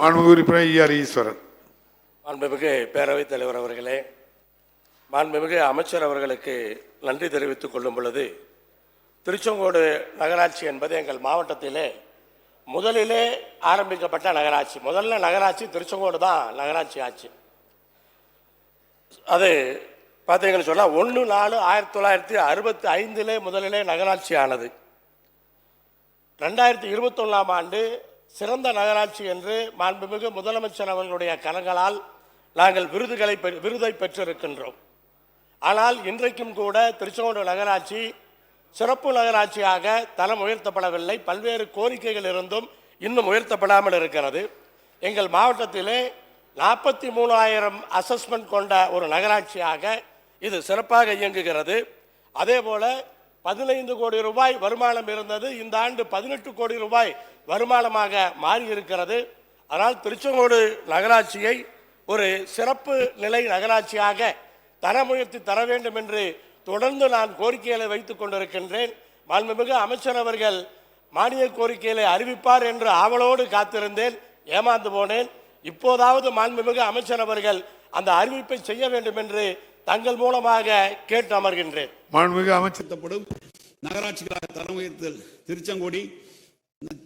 மாண்புமிகு உறுப்பினர் ஈஆர் ஈஸ்வரன். மாண்புமிகு பேரவைத் தலைவர் அவர்களே மாண்புமிகு அமைச்சர் அவர்களுக்கு நன்றி தெரிவித்துக் கொள்ளும் பொழுது திருச்செங்கோடு நகராட்சி என்பது எங்கள் மாவட்டத்திலே முதலிலே ஆரம்பிக்கப்பட்ட நகராட்சி. முதல்ல நகராட்சி திருச்செங்கோடு தான் நகராட்சி ஆச்சு. அது பார்த்தீங்கன்னு சொன்னால் ஒன்று நாலு ஆயிரத்தி தொள்ளாயிரத்தி அறுபத்தி ஐந்திலே முதலிலே நகராட்சி ஆனது. ரெண்டாயிரத்தி இருபத்தொன்னாம் ஆண்டு சிறந்த நகராட்சி என்று மாண்புமிகு முதலமைச்சர் அவர்களுடைய கரங்களால் நாங்கள் விருதுகளை விருதை பெற்றிருக்கின்றோம். ஆனால் இன்றைக்கும் கூட திருச்செங்கோடு நகராட்சி சிறப்பு நகராட்சியாக தரம் உயர்த்தப்படவில்லை. பல்வேறு கோரிக்கைகள் இருந்தும் இன்னும் உயர்த்தப்படாமல் இருக்கிறது. எங்கள் மாவட்டத்திலே நாற்பத்தி மூணாயிரம் அசஸ்மெண்ட் கொண்ட ஒரு நகராட்சியாக இது சிறப்பாக இயங்குகிறது. அதே போல பதினைந்து கோடி ரூபாய் வருமானம் இருந்தது. இந்த ஆண்டு பதினெட்டு கோடி ரூபாய் வருமானமாக மாறி இருக்கிறது ஆனால் திருச்செங்கோடு நகராட்சியை ஒரு சிறப்பு நிலை நகராட்சியாக தரமுயர்த்தி தர வேண்டும் என்று தொடர்ந்து நான் கோரிக்கைகளை வைத்துக் கொண்டிருக்கின்றேன். மாண்புமிகு அமைச்சர் அவர்கள் மானிய கோரிக்கைகளை அறிவிப்பார் என்று ஆவலோடு காத்திருந்தேன் ஏமாந்து போனேன். இப்போதாவது மாண்புமிகு அமைச்சர் அவர்கள் அந்த அறிவிப்பை செய்ய வேண்டும் என்று தங்கள் மூலமாக கேட்டு அமர்கின்றேன். மாண்புமிகு அமைச்சர்த்தப்படும் நகராட்சிகளாக தரம் உயர்த்தல் திருச்செங்கோடி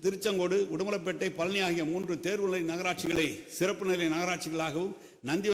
திருச்செங்கோடு உடுமலைப்பேட்டை பழனி ஆகிய மூன்று தேர்வுநிலை நகராட்சிகளை சிறப்பு நிலை நகராட்சிகளாகவும் நந்தி